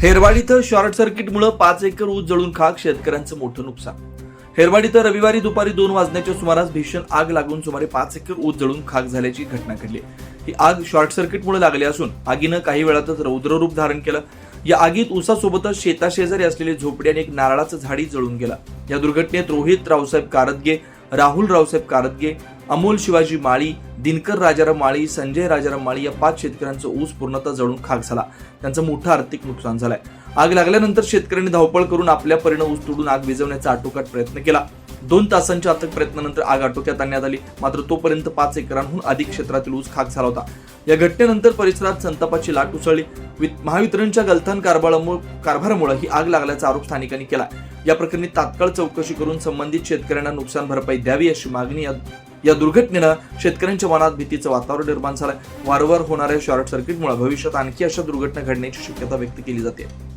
हेरवाड इथं शॉर्ट सर्किटमुळे पाच एकर ऊस जळून खाक शेतकऱ्यांचं मोठं नुकसान. हेरवाड इथं रविवारी दुपारी दोन वाजण्याच्या सुमारास भीषण आग लागून सुमारे पाच एकर ऊस जळून खाक झाल्याची घटना घडली. ही आग शॉर्ट सर्किटमुळे लागली असून आगीनं काही वेळातच रौद्र रूप धारण केलं. या आगीत ऊसासोबतच शेताशेजारी असलेली झोपडी आणि एक नारळाचं झाडी जळून गेला. या दुर्घटनेत रोहित रावसाहेब कारदगे राहुल रावसाहेब कारदगे अमोल शिवाजी माळी दिनकर राजाराम माळी संजय राजाराम माळी या पाच शेतकऱ्यांचा ऊस पूर्णतः जळून खाक झाला. त्यांचं मोठं आर्थिक नुकसान झालंय. आग लागल्यानंतर शेतकऱ्यांनी धावपळ करून आपल्या परीनं ऊस तोडून आग विझवण्याचा आटोकाट प्रयत्न केला. दोन तासांच्या अथक प्रयत्नानंतर आग आटोक्यात आणण्यात आली. मात्र तोपर्यंत पाच एकरांहून अधिक क्षेत्रातील ऊस खाक झाला होता. या घटनेनंतर परिसरात संतापाची लाट उसळली. महावितरणच्या गलथान कारभारामुळे कारभारामुळे ही आग लागल्याचा आरोप स्थानिकांनी केला. या प्रकरणी तात्काळ चौकशी करून संबंधित शेतकऱ्यांना नुकसान भरपाई द्यावी अशी मागणी या या दुर्घटनेनं शेतकऱ्यांच्या मनात भीतीचं वातावरण निर्माण झालंय. वारंवार होणाऱ्या शॉर्ट सर्किटमुळे भविष्यात आणखी अशा दुर्घटना घडण्याची शक्यता व्यक्त केली जाते.